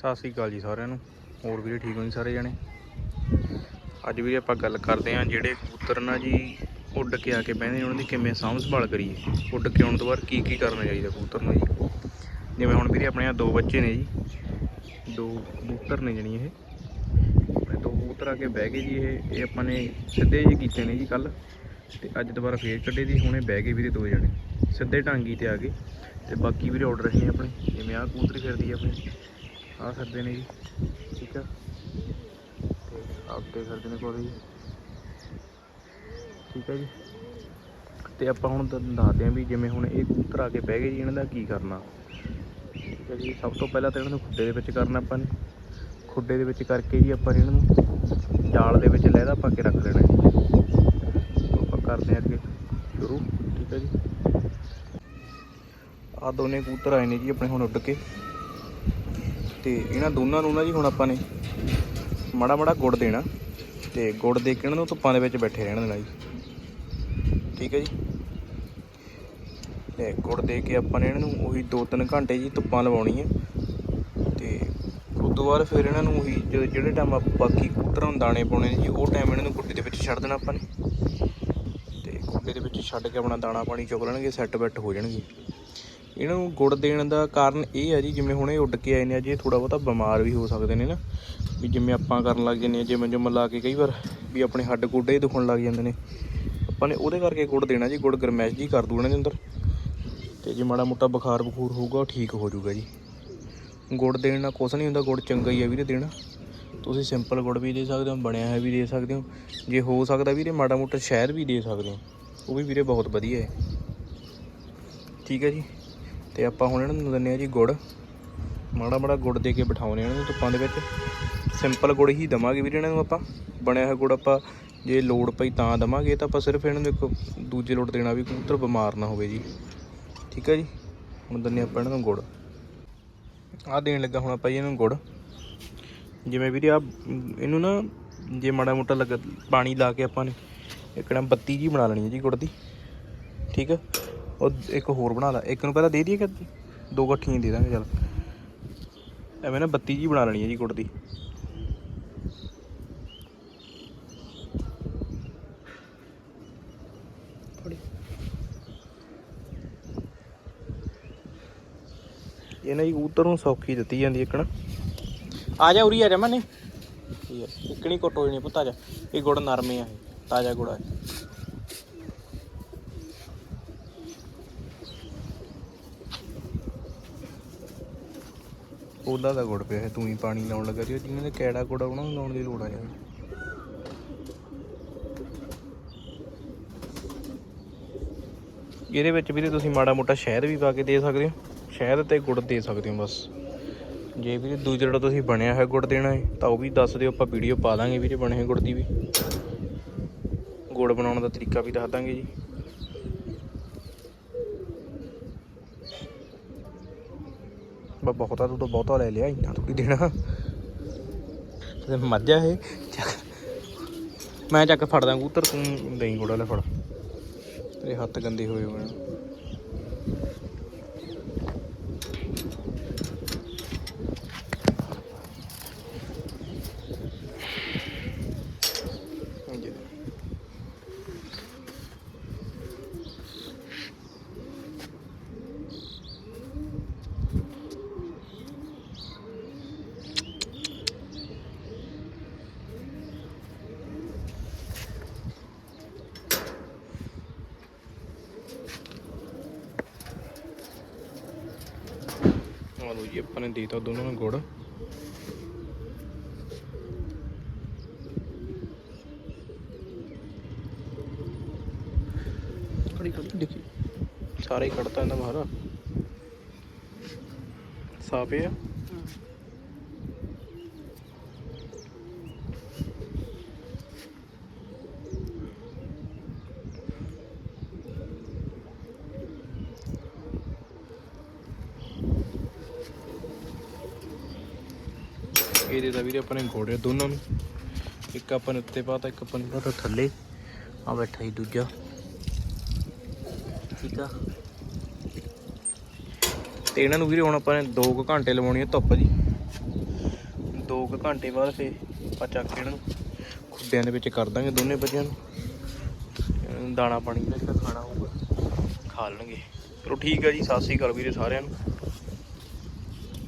ਸਤਿ ਸ੍ਰੀ ਅਕਾਲ ਜੀ ਸਾਰਿਆਂ ਨੂੰ। ਹੋਰ ਵੀਰੇ ਠੀਕ ਹੋ ਜੀ ਸਾਰੇ ਜਣੇ? ਅੱਜ ਵੀ ਆਪਾਂ ਗੱਲ ਕਰਦੇ ਹਾਂ ਜਿਹੜੇ ਕਬੂਤਰ ਨਾ ਜੀ ਉੱਡ ਕੇ ਆ ਕੇ ਬਹਿੰਦੇ ਨੇ, ਉਹਨਾਂ ਦੀ ਕਿਵੇਂ ਸਾਂਭ ਸੰਭਾਲ ਕਰੀਏ? ਉੱਡ ਕੇ ਆਉਣ ਤੋਂ ਬਾਅਦ ਕੀ ਕੀ ਕਰਨਾ ਚਾਹੀਦਾ ਕਬੂਤਰ ਨੂੰ ਜੀ? ਜਿਵੇਂ ਹੁਣ ਵੀਰੇ ਆਪਣੇ ਆ ਦੋ ਬੱਚੇ ਨੇ ਜੀ। ਦੋ ਕਬੂਤਰ ਨੇ ਜਣੀ ਇਹ। ਦੋ ਕਬੂਤਰ ਆ ਕੇ ਬਹਿ ਗਏ ਜੀ ਇਹ। ਇਹ ਆਪਾਂ ਨੇ ਸਿੱਧੇ ਜੀ ਕੀਤੇ ਨੇ ਜੀ ਕੱਲ ਤੇ ਅੱਜ ਦੁਬਾਰਾ ਫੇਰ ਕੱਢੇ ਦੀ ਹੁਣੇ ਬਹਿ ਗਏ ਵੀਰੇ ਦੋ ਜਣੇ। ਸਿੱਧੇ ਟਾਂਗੀ ਤੇ ਆ ਗਏ। ਤੇ ਬਾਕੀ ਵੀਰੇ ਆਰਡਰ ਨੇ ਆਪਣੇ। ਜਿਵੇਂ ਆਹ ਕਬੂਤਰੀ ਫਿਰਦੀ ਆ ਆਪਣੀ। ਆਹ ਫਿਰਦੇ ਨੇ ਜੀ, ਠੀਕ ਆ? ਤੇ ਆਪਦੇ ਫਿਰਦੇ ਨੇ ਕੋਲ ਜੀ ਠੀਕ ਆ ਜੀ? ਤੇ ਆਪਾਂ ਹੁਣ ਦੱਸਦੇ ਆਂ ਵੀ ਜਿਵੇਂ ਹੁਣ ਇਹ ਕਬੂਤਰ ਆ ਕੇ ਬਹਿ ਗਏ ਜੀ, ਇਹਨਾਂ ਦਾ ਕੀ ਕਰਨਾ? ਠੀਕ ਹੈ ਜੀ, ਸਭ ਤੋਂ ਪਹਿਲਾਂ ਤਾਂ ਇਹਨਾਂ ਨੂੰ ਖੁੱਡੇ ਦੇ ਵਿੱਚ ਕਰਨਾ ਆਪਾਂ ਨੇ। ਖੁੱਡੇ ਦੇ ਵਿੱਚ ਕਰਕੇ ਜੀ ਆਪਾਂ ਇਹਨਾਂ ਨੂੰ ਜਾਲ ਦੇ ਵਿੱਚ ਲਹਿਦਾ ਪਾ ਕੇ ਰੱਖ ਲੈਣਾ ਜੀ। ਆਪਾਂ ਕਰਦੇ ਹਾਂ ਅੱਗੇ ਸ਼ੁਰੂ, ਠੀਕ ਹੈ ਜੀ? ਆ ਦੋਨੇ ਕਬੂਤਰ ਆਏ ਨੇ ਜੀ ਆਪਣੇ ਹੁਣ ਉੱਡ ਕੇ। ਤੇ ਇਹਨਾਂ ਦੋਨਾਂ ਨੂੰ ਨਾ ਜੀ ਹੁਣ ਆਪਾਂ ਨੇ ਮਾੜਾ ਮਾੜਾ ਗੁੜ ਦੇਣਾ ਤੇ ਗੁੜ ਦੇ ਕੇ ਇਹਨਾਂ ਨੂੰ ਧੁੱਪਾਂ ਦੇ ਵਿੱਚ ਬੈਠੇ ਰਹਿਣ ਦੇਣਾ ਜੀ। ਠੀਕ ਹੈ ਜੀ। ਤੇ ਗੁੜ ਦੇ ਕੇ ਆਪਾਂ ਨੇ ਇਹਨਾਂ ਨੂੰ ਉਹੀ 2-3 ਘੰਟੇ ਜੀ ਧੁੱਪਾਂ ਲਵਾਉਣੀ ਹੈ। ਤੇ ਉਸ ਤੋਂ ਬਾਅਦ ਫਿਰ ਇਹਨਾਂ ਨੂੰ ਉਹੀ ਜਦੋਂ ਜਿਹੜੇ ਟਾਈਮ ਆਪਾਂ ਬਾਕੀ ਕਬੂਤਰਾਂ ਨੂੰ ਦਾਣੇ ਪਾਉਣੇ ਨੇ ਜੀ, ਉਹ ਟਾਈਮ ਇਹਨਾਂ ਨੂੰ ਕੁੱਡੇ ਦੇ ਵਿੱਚ ਛੱਡ ਦੇਣਾ ਆਪਾਂ ਨੇ। ਤੇ ਕੁੱਡੇ ਦੇ ਵਿੱਚ ਛੱਡ ਕੇ ਆਪਣਾ ਦਾਣਾ ਪਾਣੀ ਚੁਗ ਲੈਣਗੇ ਸੈੱਟ ਬੈੱਟ ਹੋ ਜਾਣਗੇ। ਇਹਨਾਂ ਨੂੰ ਗੁੜ ਦੇਣ ਦਾ ਕਾਰਨ ਇਹ ਆ ਜੀ, ਜਿਵੇਂ ਹੁਣ ਇਹ ਉੱਡ ਕੇ ਆਏ ਨੇ, ਅੱਜ ਇਹ ਥੋੜਾ ਬਹੁਤਾ ਬਿਮਾਰ ਵੀ ਹੋ ਸਕਦੇ ਨੇ ਨਾ। ਵੀ ਜਿਵੇਂ ਆਪਾਂ ਕਰਨ ਲੱਗ ਜੰਨੇ ਜਿਵੇਂ ਜਿਵੇਂ ਲਾ ਕੇ ਕਈ ਵਾਰ ਵੀ ਆਪਣੇ ਹੱਡ ਗੋਡੇ ਹੀ ਦੁਖਣ ਲੱਗ ਜਾਂਦੇ ਨੇ। ਆਪਾਂ ਨੇ ਉਹਦੇ ਕਰਕੇ ਗੁੜ ਦੇਣਾ ਜੀ, ਗੁੜ ਗਰਮੈਸ਼ ਜੀ ਕਰ ਦੂ ਇਹਨਾਂ ਦੇ ਅੰਦਰ। ਤੇ ਜੇ ਮਾੜਾ ਮੋਟਾ ਬੁਖਾਰ ਬਖੂਰ ਹੋਊਗਾ, ਉਹ ਠੀਕ ਹੋ ਜਾਊਗਾ ਜੀ। ਗੁੜ ਦੇਣ ਨਾਲ ਕੁਛ ਨਹੀਂ ਹੁੰਦਾ, ਗੁੜ ਚੰਗਾ ਹੀ ਹੈ ਵੀਰੇ ਦੇਣਾ। ਤੁਸੀਂ ਸਿੰਪਲ ਗੁੜ ਵੀ ਦੇ ਸਕਦੇ ਹੋ, ਬਣਿਆ ਹੋਇਆ ਵੀ ਦੇ ਸਕਦੇ ਹੋ। ਜੇ ਹੋ ਸਕਦਾ ਵੀਰੇ, ਮਾੜਾ ਮੋਟਾ ਸ਼ਹਿਦ ਵੀ ਦੇ ਸਕਦੇ ਹੋ। ਉਹ ਵੀ ਵੀਰੇ ਬਹੁਤ ਵਧੀਆ ਹੈ। ਠੀਕ ਹੈ ਜੀ। ਤੇ ਆਪਾਂ ਹੁਣ ਇਹਨਾਂ ਨੂੰ ਦਿੰਦੇ ਆ ਜੀ ਗੁੜ। ਮਾੜਾ ਮਾੜਾ ਗੁੜ ਦੇ ਕੇ ਬਿਠਾਉਨੇ ਇਹਨਾਂ ਨੂੰ ਧੁੱਪਾਂ ਦੇ ਵਿੱਚ। ਸਿੰਪਲ ਗੁੜ ਹੀ ਦਵਾਂਗੇ ਵੀਰੇ ਇਹਨਾਂ ਨੂੰ ਆਪਾਂ। ਬਣਿਆ ਹੋਇਆ ਗੁੜ ਆਪਾਂ ਜੇ ਲੋੜ ਪਈ ਤਾਂ ਦਵਾਂਗੇ ਤਾਂ ਆਪਾਂ ਸਿਰਫ ਇਹਨਾਂ ਨੂੰ ਇੱਕ ਦੂਜੇ ਲੋਟ ਦੇਣਾ ਵੀ ਕਬੂਤਰ ਬਿਮਾਰ ਨਾ ਹੋਵੇ ਜੀ। ਠੀਕ ਹੈ ਜੀ? ਹੁਣ ਦਿੰਦੇ ਆਪਾਂ ਇਹਨਾਂ ਨੂੰ ਗੁੜ। ਆਹ ਦੇਣ ਲੱਗਾ ਹੁਣ ਆਪਾਂ ਜੀ ਇਹਨਾਂ ਨੂੰ ਗੁੜ। ਜਿਵੇਂ ਵੀਰੇ ਆ ਇਹਨੂੰ ਨਾ ਜੇ ਮਾੜਾ ਮੋਟਾ ਲੱਗਾ, ਪਾਣੀ ਲਾ ਕੇ ਆਪਾਂ ਨੇ ਇੱਕ ਨਾ ਬੱਤੀ ਜੀ ਬਣਾ ਲੈਣੀ ਹੈ ਜੀ ਗੁੜ ਦੀ। ਠੀਕ ਹੈ? ਉਹ ਇੱਕ ਹੋਰ ਬਣਾ ਲੈ। ਇੱਕ ਨੂੰ ਪਹਿਲਾਂ ਦੇ ਦਈਏ ਕਿ ਦੋ ਇਕੱਠੀਆਂ ਦੇ ਦਾਂਗੇ, ਚੱਲ। ਐਵੇਂ ਨਾ ਬੱਤੀ ਜੀ ਬਣਾ ਲੈਣੀ ਹੈ ਜੀ ਗੁੜ ਦੀ। ਇਹ ਨਾ ਜੀ ਕਬੂਤਰ ਨੂੰ ਸੌਖੀ ਦਿੱਤੀ ਜਾਂਦੀ ਇੱਕ ਨਾ। ਆ ਜਾ ਉਰੀ ਆ ਜਾ ਮਨੇ ਇੱਕ ਨਹੀਂ ਕੁੱਟ ਹੋ ਜਣੀ ਪੁੱਤ, ਆ ਜਾ। ਇਹ ਗੁੜ ਨਰਮੇ ਆ ਇਹ, ਤਾਜ਼ਾ ਗੁੜ ਆ ਉਹਦਾ ਦਾ ਗੁੜ ਪਿਆ ਹੈ, ਤੂੰ ਹੀ ਪਾਣੀ ਲਾਉਣ ਲੱਗਾ ਜੀ ਜਿਹਨਾਂ ਦੇ ਕੈੜਾ ਗੁੜ ਉਹਨਾਂ ਨੂੰ ਲਾਉਣ ਦੀ ਲੋੜ ਆ ਯਾਰ। ਇਹਦੇ ਵਿੱਚ ਵੀਰੇ ਤੁਸੀਂ ਮਾੜਾ ਮੋਟਾ ਸ਼ਹਿਦ ਵੀ ਪਾ ਕੇ ਦੇ ਸਕਦੇ ਹੋ ਸ਼ਹਿਦ ਤੇ ਗੁੜ ਦੇ ਸਕਦੇ ਹੋ ਬਸ। ਜੇ ਵੀਰੇ ਦੂਜਾ ਜਿਹੜਾ ਤੁਸੀਂ ਬਣਿਆ ਹੋਇਆ ਗੁੜ ਦੇਣਾ ਹੈ ਤਾਂ ਉਹ ਵੀ ਦੱਸ ਦਿਓ ਆਪਾਂ ਵੀਡੀਓ ਪਾ ਦਾਂਗੇ ਵੀਰੇ ਬਣੇ ਹੋਏ ਗੁੜ ਦੀ ਵੀ। ਗੁੜ ਬਣਾਉਣ ਦਾ ਤਰੀਕਾ ਵੀ ਦੱਸ ਦਾਂਗੇ ਜੀ। ਬਾ ਬਹੁਤਾ ਤੂੰ ਤਾਂ ਬਹੁਤਾ ਲੈ ਲਿਆ, ਇੰਨਾ ਥੋੜੀ ਦੇਣਾ। ਤੇ ਮੱਝਾ ਇਹ ਮੈਂ ਚੱਕ ਫੜਦਾ ਕਬੂਤਰ, ਤੂੰ ਦਹੀਂ ਗੋੜਾ ਲੈ ਫੜ। ਤੇਰੇ ਹੱਥ ਗੰਦੇ ਹੋਏ ਹੋਏ ਨੇ ਆ ਲਓ ਜੀ ਆਪਾਂ ਨੇ ਦੇਤਾ ਦੋਨਾਂ ਨੂੰ ਗੁੜ। ਖੜੀ ਖੜੀ ਦੇਖੀ। ਸਾਰੇ ਹੀ ਕੱਢਤਾ ਇਹਨਾਂ ਬਾਹਰ। ਸਾਫ਼ ਹੈ ਇਹ ਦੇ ਵੀਰੇ ਆਪਾਂ ਨੇ ਘੋੜੇ ਦੋਨਾਂ ਨੂੰ। ਇੱਕ ਆਪਾਂ ਨੇ ਉੱਤੇ ਪਾਤਾ, ਇੱਕ ਆਪਾਂ ਨੇ ਪਾਤਾ ਥੱਲੇ। ਆ ਬੈਠਾ ਹੀ ਦੂਜਾ। ਠੀਕ ਆ। ਤੇ ਇਹਨਾਂ ਨੂੰ ਵੀਰੇ ਹੁਣ ਆਪਾਂ ਨੇ 2 ਘੰਟੇ ਲਵਾਉਣੀ ਹੈ ਧੁੱਪ ਜੀ। ਦੋ ਕੁ ਘੰਟੇ ਬਾਅਦ ਫੇ ਆਪਾਂ ਚੱਕ ਕੇ ਇਹਨਾਂ ਨੂੰ ਖੁੱਡਿਆਂ ਦੇ ਵਿੱਚ ਕਰ ਦਾਂਗੇ ਦੋਨੇ ਬੱਚਿਆਂ ਨੂੰ। ਨੂੰ ਦਾਣਾ ਪਾਣੀ ਦਾ ਜਿਹੜਾ ਖਾਣਾ ਹੋਊਗਾ। ਖਾ ਲੈਣਗੇ। ਚਲੋ ਠੀਕ ਆ ਜੀ, ਸਤਿ ਸ੍ਰੀ ਅਕਾਲ ਵੀਰੇ ਸਾਰਿਆਂ ਨੂੰ।